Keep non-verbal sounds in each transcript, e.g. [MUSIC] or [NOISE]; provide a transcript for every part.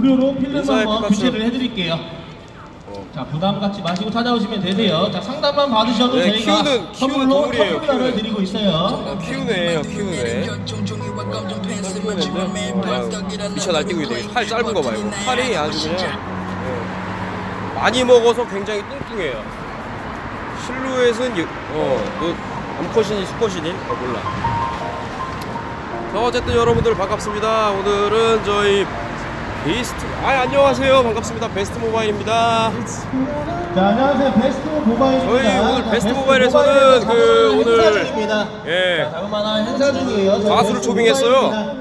무료로 필름 인사해, 한번. 교체를 해드릴게요. 어. 자, 부담 갖지 마시고 찾아오시면 되세요. 자, 상담만 받으셔도 네, 저희가 키우는- 선물로 텀블러를. 드리고 있어요. 어, 키우네 키우네 키우는데 미쳐 날뛰고 있네 팔 짧은 거 봐요 팔이 아주 그냥 어, 많이 먹어서 굉장히 뚱뚱해요 실루엣은 유- 어, 뭐 암컷이니 수컷이니 어, 몰라 자 어쨌든 여러분들 반갑습니다 오늘은 저희 베스트 아 안녕하세요 반갑습니다 베스트 모바일입니다 자, 안녕하세요. 베스트 모바일입니다. 저희 오늘 자, 베스트 베스트 모바일에서는 그 오늘- 중입니다. 예 자, 자그마한 행사 중이에요. 가수를 초빙했어요.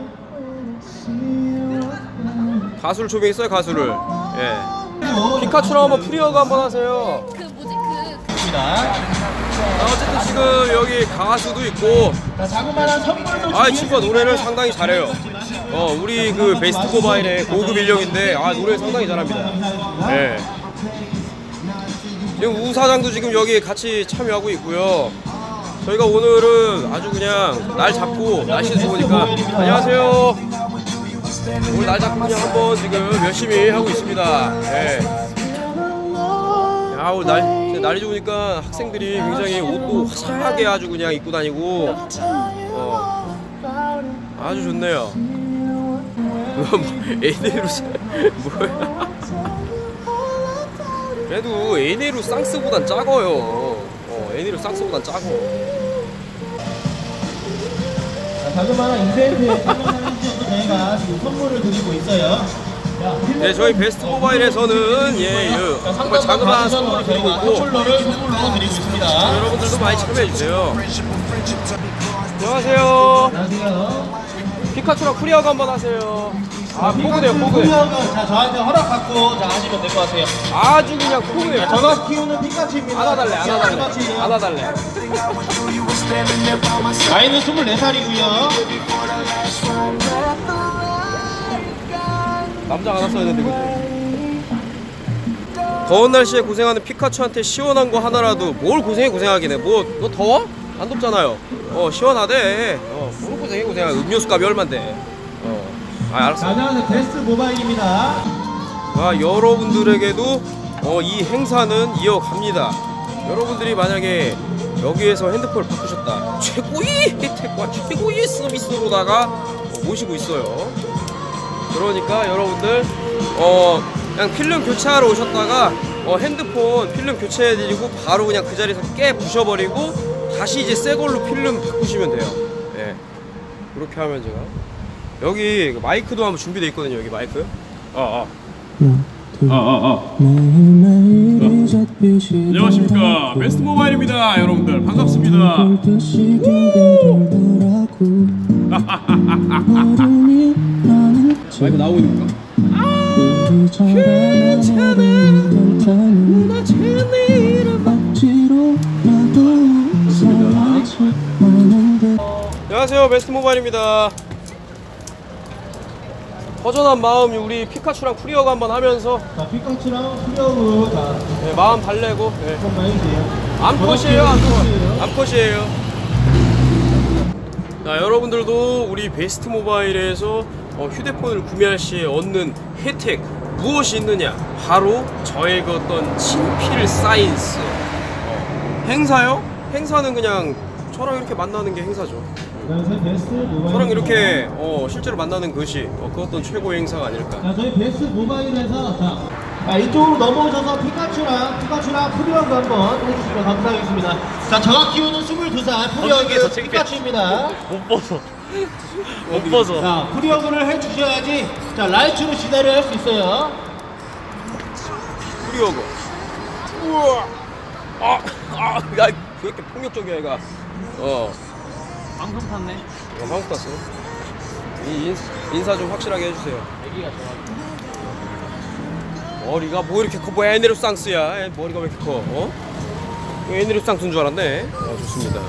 가수를 초빙했어요 가수를 예 그리고 피카츄랑 한번 프리어가 한번 하세요 그 뭐지 그. 자, 어쨌든 지금 여기 가수도 있고 자, 자그마한 선물도 아, 이 친구가 노래를 상당히 잘해요. 어, 우리 그 베스트 모바일의 고급 인력인데 아, 노래 상당히 잘합니다. 예. 지금 우 사장도 지금 여기 같이 참여하고 있고요. 저희가 오늘은 아주 그냥 날 잡고 날씨 좋으니까 안녕하세요. 오늘 날 잡고 그냥 한번 지금 열심히 하고 있습니다. 예. 야, 오늘 날, 날이 좋으니까 학생들이 굉장히 옷도 화사하게 아주 그냥 입고 다니고 어, 아주 좋네요. 뭐, 에네루 뭐야? 그래도 에네루 쌍스보단 작아요. 어, 에네루 쌍스보단. 자, 자그마한 이벤트에 참여하시면 저희가 지금 선물을 드리고 있어요. 자, 네, 저희 베스트 모바일에서는 예, 예 자, 정말 자그마한 선물을 드리고 있고 선물로 드리고 있습니다. 여러분들도 많이 참여해 주세요. 안녕하세요. 안녕하세요. 피카츄랑 프리어가 한번 하세요. 아, 포근해. 후약은 자, 저한테 허락받고 자, 하시면 될 것 같아요. 아주 그냥. 자, 저가 키우는 피카츄입니다. 안아달래, 안아달래. 안아달래. 나이는 24살이고요. 남자 안 왔어야 되는데 그지? 더운 날씨에 고생하는 피카츄한테 시원한 거 하나라도 뭘 고생해 고생하긴 해. 뭐 너 더워? 안 덥잖아요. 어 시원하대. 어뭘 고생해 고생하. 음료수 값이 얼만데. 어. 아 알았어. 자, 안녕하세요. 베스트 모바일입니다. 아 여러분들에게도 어, 이 행사는 이어갑니다. 여러분들이 만약에 여기에서 핸드폰을 바꾸셨다. 최고의 혜택과 최고의 서비스로다가 어, 모시고 있어요. 그러니까 여러분들 어 그냥 필름 교체하러 오셨다가 어, 핸드폰 필름 교체해드리고 바로 그냥 그 자리에서 깨 부셔버리고 다시 이제 새 걸로 필름 바꾸시면 돼요. 예. 그렇게 하면 제가 여기 그 마이크도 한번 준비돼 있거든요. 여기 마이크. 어 어. 안녕하십니까 베스트 모바일입니다 여러분들 반갑습니다 [LAUGHS] 마이크 나오고 있는 건가? 안녕하세요. 베스트 모바일입니다. 허전한 마음 우리 피카츄랑 프리어가 한번 하면서. 자, 피카츄랑 수영으로 자, 네, 마음 달래고 네. 암컷이에요. 암컷. 암컷이에요. 자 여러분들도 우리 베스트 모바일에서 어, 휴대폰을 구매할 시에 얻는 혜택 무엇이 있느냐? 바로 저의 그 어떤 친필 사인스. 어, 행사요? 행사는 그냥 저랑 이렇게 만나는 게 행사죠 저랑 이렇게 어, 실제로 만나는 것이 어, 그 어떤 최고의 행사가 아닐까. 자, 저희 베스트 모바일에서 자, 자, 이쪽으로 넘어오셔서 피카츄랑 피카츄랑 프리어그 한번 해주시면 감사하겠습니다. 자, 저가 키우는 22살 프리어그 피카츄입니다. 못 벗어. 못 벗어. 자, 프리어그를 해주셔야지 자, 라이트로 진화를 할 수 있어요. 프리어거 우와! 아아야 왜 이렇게 폭력적이야 얘가. 어 방송 탔네 어, 한국 갔어. 이 인, 인사 좀 확실하게 해주세요. 애기가 좋아 머리가 뭐 이렇게 커? 뭐 에네르상스야? 에, 머리가 왜 이렇게 커? 어? 에네르상스인 줄 알았네. 어, 좋습니다.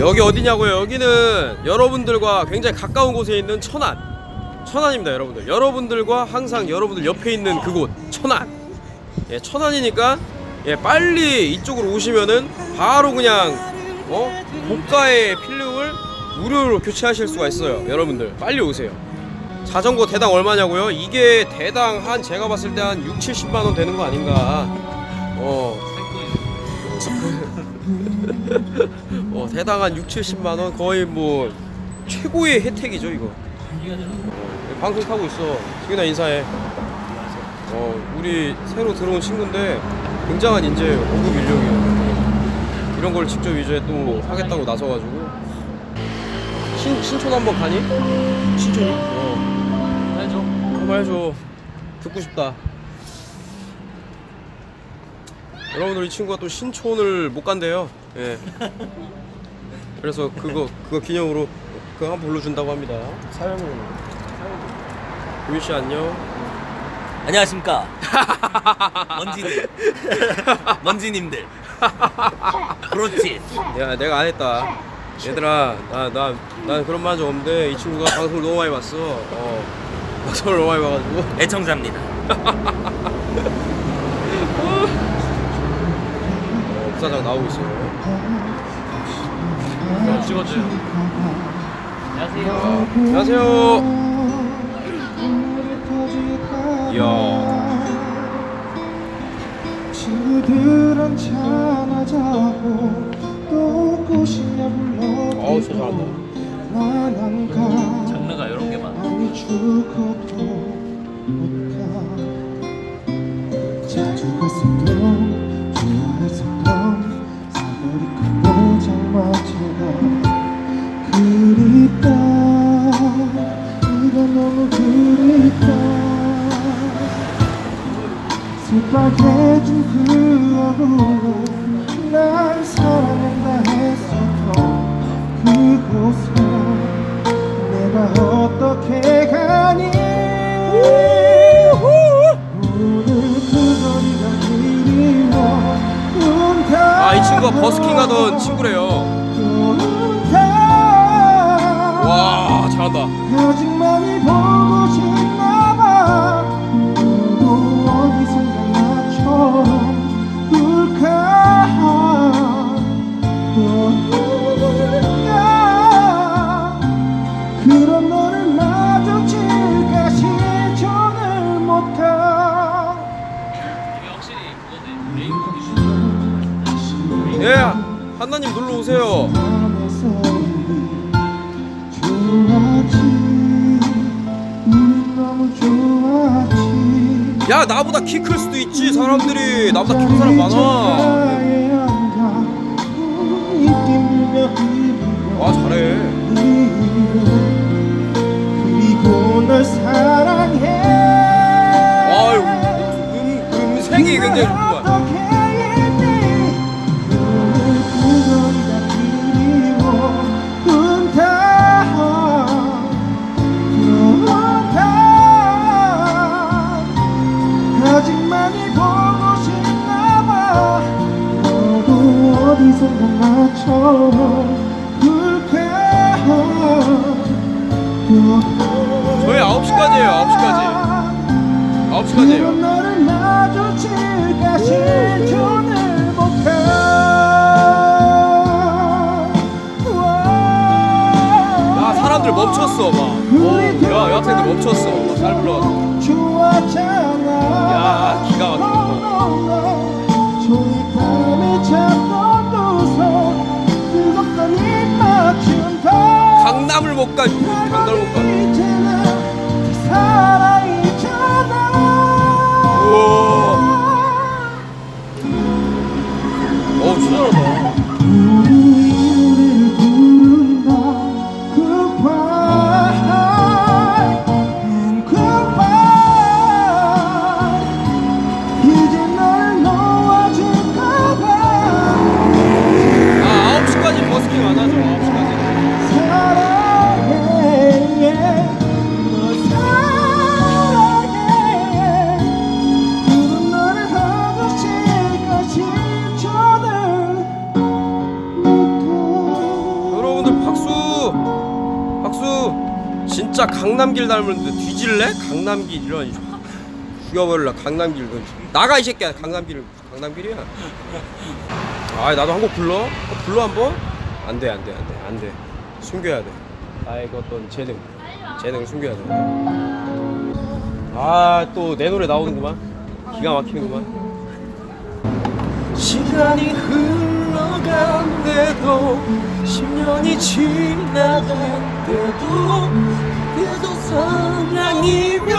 여기 어디냐고요? 여기는 여러분들과 굉장히 가까운 곳에 있는 천안. 천안입니다, 여러분들. 여러분들과 항상 여러분들 옆에 있는 그곳 천안. 예, 천안이니까 예, 빨리 이쪽으로 오시면은 바로 그냥 어 고가의 필름을 무료로 교체하실 수가 있어요. 여러분들 빨리 오세요. 자전거 대당 얼마냐고요? 이게 대당 한 제가 봤을 때 한 6, 70만 원 되는 거 아닌가? 어. [LAUGHS] 어, 대당 한 6, 70만 원 거의 뭐 최고의 혜택이죠, 이거. 어, 방송 타고 있어. 승윤아 인사해. 어, 우리 새로 들어온 친구인데 굉장한 이제 5급 인력이에요. 이런 걸 직접 이제 또 하겠다고 나서가지고 신, 신촌 한번 가니? 신촌이? 어. 해줘. 한번 해줘. 듣고 싶다. 여러분들 이 친구가 또 신촌을 못 간대요. 예. [LAUGHS] 그래서 그거 그거 기념으로 그거 한번 불러준다고 합니다. 사연을. 우민 씨 안녕. 안녕하십니까 [LAUGHS] 먼지님 먼지님들 그렇지 야 내가 안 했다. 얘들아 나나난 그런 말 한 적 없는데 이 친구가 방송을 너무 많이 봤어. 어. 방송을 너무 많이 봐가지고. 애청자입니다 어, 부사장 나오고 있어요. 어, 찍어줘요. 안녕하세요. 안녕하세요. 이야. 친구들은 참아자고 또 꽃이냐 불러 어우 진짜 잘한다. 난안 가 장르가 이런 게 많아. 아니 죽어도 못 가 자주 갔었던 좋아했었던 사거리 큰 포장마차가 그립다 이건 너무 그립다 새빨개진 그 사랑한다 했었던 그곳에 내가 어떻게 가니 아 이 친구가 버스킹 하던 친구래요. 와 잘한다. 좋았지 야 나보다 키 클 수도 있지 사람들이 나보다 키큰 사람 많아. 저희 9시까지예요 9시까지 9시까지예요. 그런 너를 마주칠까 실존을 못해 야 사람들 멈췄어 막. 어, 야 여학생들 멈췄어. 잘 불러가지고. 좋았잖아 야, 기가 막히네. 강 진짜 강남길 닮았는데 뒤질래? 강남길 이런 죽여버릴라 강남길 그 나가 이 새끼야 강남길 강남길이야 아 나도 한 곡 불러 어, 불러 한번 안 돼, 안 돼, 안 돼, 안 돼. 숨겨야 돼. 나의 그 어떤 재능, 재능을 숨겨야 돼. 아, 또 내 노래 나오는구만. 기가 막히는구만. 시간이 흘러간대도 10년이 지나간대도 계속 사랑이면